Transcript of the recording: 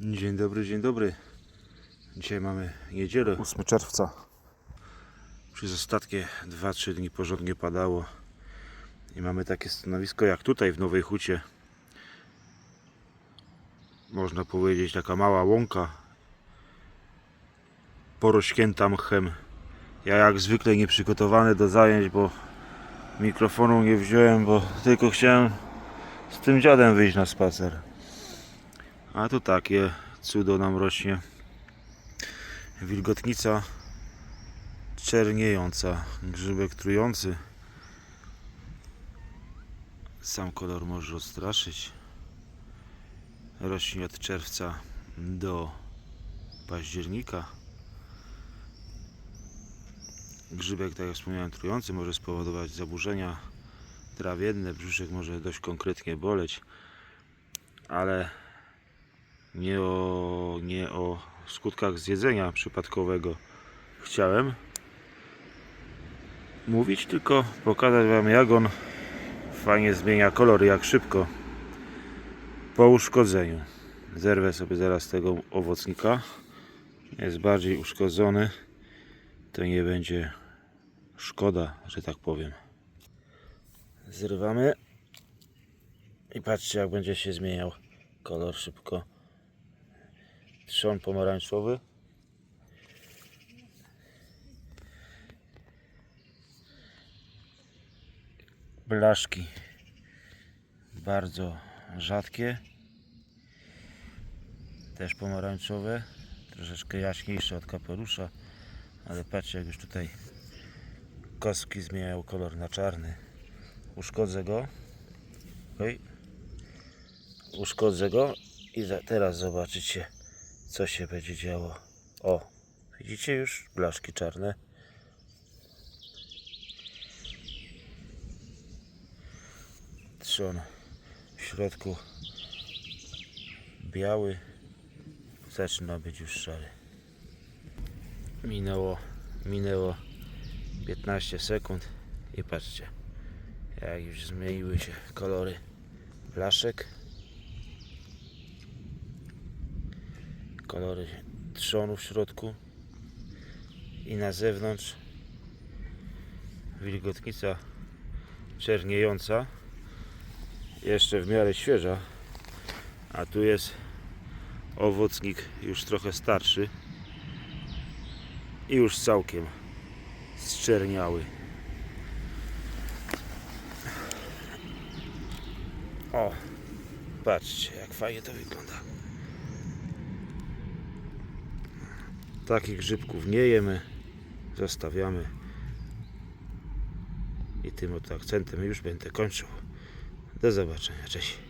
Dzień dobry, dzień dobry. Dzisiaj mamy niedzielę. 8 czerwca. Przez ostatnie 2-3 dni porządnie padało. I mamy takie stanowisko jak tutaj w Nowej Hucie. Można powiedzieć taka mała łąka. Porośnięta mchem. Ja jak zwykle nieprzygotowany do zajęć, bo mikrofonu nie wziąłem, bo tylko chciałem z tym dziadem wyjść na spacer. A tu takie cudo nam rośnie. Wilgotnica czerniejąca, grzybek trujący. Sam kolor może odstraszyć. Rośnie od czerwca do października. Grzybek, tak jak wspomniałem, trujący może spowodować zaburzenia trawienne. Brzuszek może dość konkretnie boleć, ale nie o, nie o skutkach zjedzenia przypadkowego chciałem mówić, tylko pokazać Wam jak on fajnie zmienia kolor, jak szybko po uszkodzeniu. Zerwę sobie zaraz tego owocnika. Jest bardziej uszkodzony, to nie będzie szkoda, że tak powiem. Zrywamy i patrzcie jak będzie się zmieniał kolor szybko. Trzon pomarańczowy. Blaszki bardzo rzadkie. Też pomarańczowe. Troszeczkę jaśniejsze od kapelusza. Ale patrzcie jak już tutaj kostki zmieniają kolor na czarny. Uszkodzę go. Oj. Uszkodzę go i za, teraz zobaczycie co się będzie działo. O, widzicie już blaszki czarne. Trzon w środku biały, zaczyna być już szary. Minęło, minęło 15 sekund i patrzcie, jak już zmieniły się kolory blaszek. Kolory trzonu w środku i na zewnątrz wilgotnica czerniejąca jeszcze w miarę świeża a tu jest owocnik już trochę starszy i już całkiem zczerniały. O patrzcie jak fajnie to wygląda Takich grzybków nie jemy, zostawiamy. I tym oto akcentem już będę kończył. Do zobaczenia, cześć.